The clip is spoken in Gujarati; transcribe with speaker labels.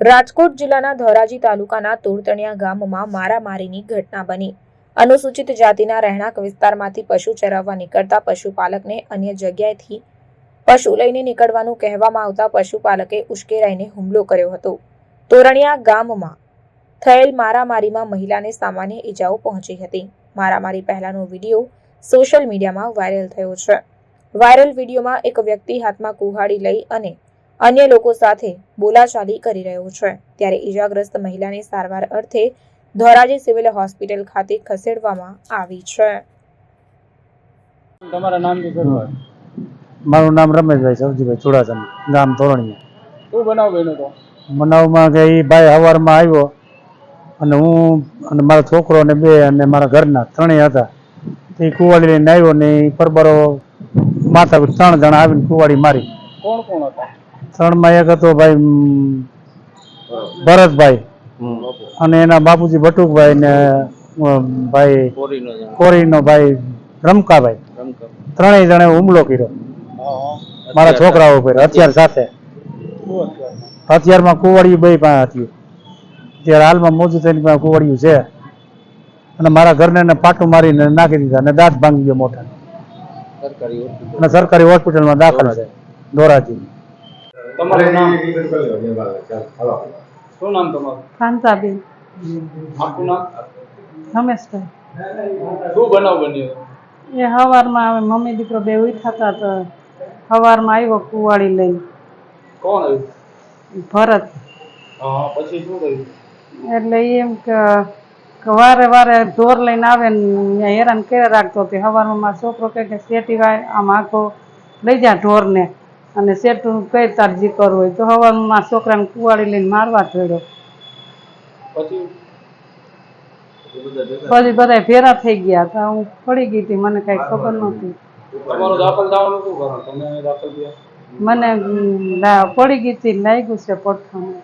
Speaker 1: રાજકોટ જિલ્લાના ધોરાજી તાલુકાના તોરતણિયા ગામમાં મારામારીની ઘટના બની. અનુસૂચિત જાતિના રહેણાંક વિસ્તારમાંથી પશુ ચરાવવા નીકળતા પશુપાલકને અન્ય જગ્યાએથી પશુ લઈને નીકળવાનું કહેવામાં આવતા પશુપાલકે ઉશ્કેરાઈને હુમલો કર્યો હતો. તોરણિયા ગામમાં થયેલ મારામારીમાં મહિલાને સામાન્ય ઈજાઓ પહોંચી હતી. મારામારી પહેલાનો વીડિયો સોશિયલ મીડિયામાં વાયરલ થયો છે. વાયરલ વિડીયોમાં એક વ્યક્તિ હાથમાં કુહાડી લઈ અને અન્ય લોકો સાથે બોલાચાલી કરી રહ્યો છે. ત્યારે ઈજાગ્રસ્ત મહિલાને સારવાર અર્થે ધોરાજી સિવિલ હોસ્પિટલ ખાતે ખસેડવામાં આવી છે.
Speaker 2: તમારા શરૂઆત
Speaker 3: મારું નામ રમેશભાઈ સવજીભાઈ ચુડાસમા ગામ તોરણીયા
Speaker 2: શું બનાવ બન્યો તો
Speaker 3: બનાવમાં કે એ ભાઈ હવારમાં આવ્યો અને હું અને મારો છોકરો ને બે અને મારા ઘરના ત્રણેય હતા. તે કુવાડી લઈને આવ્યો ને એ પરબરો માથા પર ત્રણ જણા આવીને કુવાડી મારી.
Speaker 2: કોણ કોણ હતા?
Speaker 3: ત્રણમાં એક હતો ભાઈ ભરતભાઈ અને એના બાપુજી બટુકભાઈ ને ભાઈ કોરીનો ભાઈ રમકાભાઈ. ત્રણેય જણે હુમલો કર્યો. મારા છોકરાઓ ઉપર હથિયાર સાથે. હથિયારમાં કુવાડિયું બે પાસે હતું અત્યારે હાલમાં મોજું થઈને કુવાડિયું છે. અને મારા ઘરને એને પાટું મારીને નાખી દીધા અને દાંત ભાંગી ગયો મોટા અને સરકારી હોસ્પિટલમાં દાખલ છે. ધોરાજી.
Speaker 2: તમારું નામ? શું નામ તમારું?
Speaker 4: કાંતાબેન
Speaker 2: આખું નામ?
Speaker 4: રમેશભાઈ.
Speaker 2: શું બનાવ બન્યો?
Speaker 4: એ સવારમાં અમે મમ્મી દીકરો બે ઉઠાતા તો સવારમાં આવ્યો કુવાડી લઈને.
Speaker 2: કોણ આવ્યું?
Speaker 4: ભરત.
Speaker 2: હા પછી શું થયું
Speaker 4: એટલે એમ કે વારે વારે ઢોર લઈને આવે ને હેરાન કરે રાખતો તે સવારમાં મારો છોકરો કહે કે શેટી વાય આમ આખો લઈ જા ઢોરને અને શેઠું કઈ તાર જી કરવું હોય. તો સવારમાં મારા છોકરાને કુવાડી લઈને મારવા થયો
Speaker 2: પછી?
Speaker 4: બધા ભેરા થઈ ગયા તો હું પડી ગઈ હતી. મને કાંઈ ખબર નહોતી. મને પડી ગઈ હતી લાગ્યું છે પડખાનું